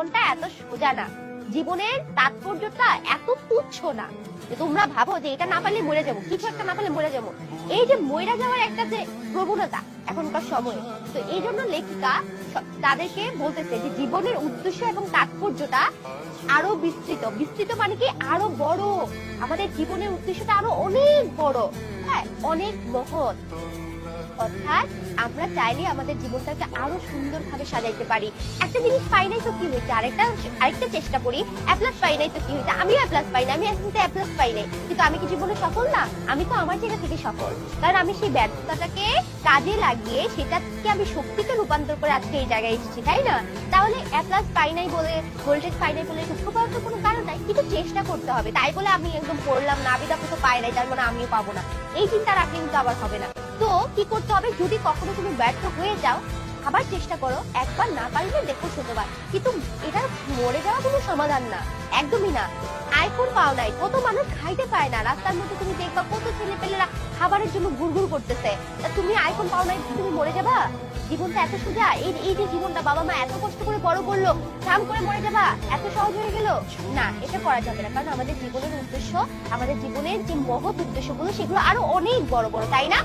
জীবনটা এত সোজা না। জীবনের তাৎপর্যটা এত তুচ্ছ না যে তোমরা ভাবো যে এটা না পারলে মরে যাব, কিছু একটা না পারলে মরে যাব। এই যে মরে যাওয়ার একটা যে প্রবণতা এখনকার সময়ে, তো এই জন্য লেখিকা তাদেরকে বলতেছে যে জীবনের উদ্দেশ্য এবং তাৎপর্যটা আরও বিস্তৃত। বিস্তৃত মানে কি? আরও বড়। আমাদের জীবনের উদ্দেশ্যটা আরও অনেক বড়। হ্যাঁ অনেক মহৎ। অর্থাৎ আমরা চাইলে আমাদের জীবনটাকে আরও সুন্দর ভাবে সাজাইতে পারি। একটা জিনিস পাই নাই তো কি হয়েছে আরেকটা আরেকটা চেষ্টা করি। এ প্লাস পাই নাই তো কি হয়েছে আমিও এ প্লাস পাই না, আমি এখন এ প্লাস পাই নাই। কিন্তু আমি কি জীবনে সফল না? আমি তো আমার জায়গা থেকে সফল। কারণ আমি সেই ব্যর্থতাটাকে কাজে লাগিয়ে সেটাকে আমি শক্তিতে রূপান্তর করে আজকে এই জায়গায় এসেছি, তাই না? তাহলে এ প্লাস পাই নাই বলে গোল্ডেন পাই নাই বলে দুঃখ পাওয়ার তো কোনো কারণ নাই। কিন্তু চেষ্টা করতে হবে। তাই বলে আমি একদম পড়লাম না, আমি তো পাই নাই, তার মানে আমিও পাবো না। এই চিন্তা রাখলে কিন্তু আবার হবে না। তো কি করতে হবে? যদি কখনো তুমি ব্যর্থ হয়ে যাও, আবার চেষ্টা করো, একবার না পারলে দেখো শতবার কিন্তু এটা মরে যাওয়া কোনো সমাধান না, একদমই না। আইফোন পাও নাই, কত মানুষ খাইতে পায় না। রাস্তার মধ্যে তুমি দেখবা কত ছেলে পেলেরা খাবারের জন্য গুড়গুড় করতেছে। তুমি আইফোন পাও নাই, তুমি মরে যাবা? জীবনটা এত সোজা, এই এই যে জীবনটা বাবা মা এত কষ্ট করে বড় করল কাম করে মরে যাবা? এত সহজ হয়ে গেল? না, এটা করা যাবে না, কারণ আমাদের জীবনের উদ্দেশ্য, আমাদের জীবনের যে মহৎ উদ্দেশ্যগুলো, সেগুলো আরও অনেক বড় বড়, তাই না?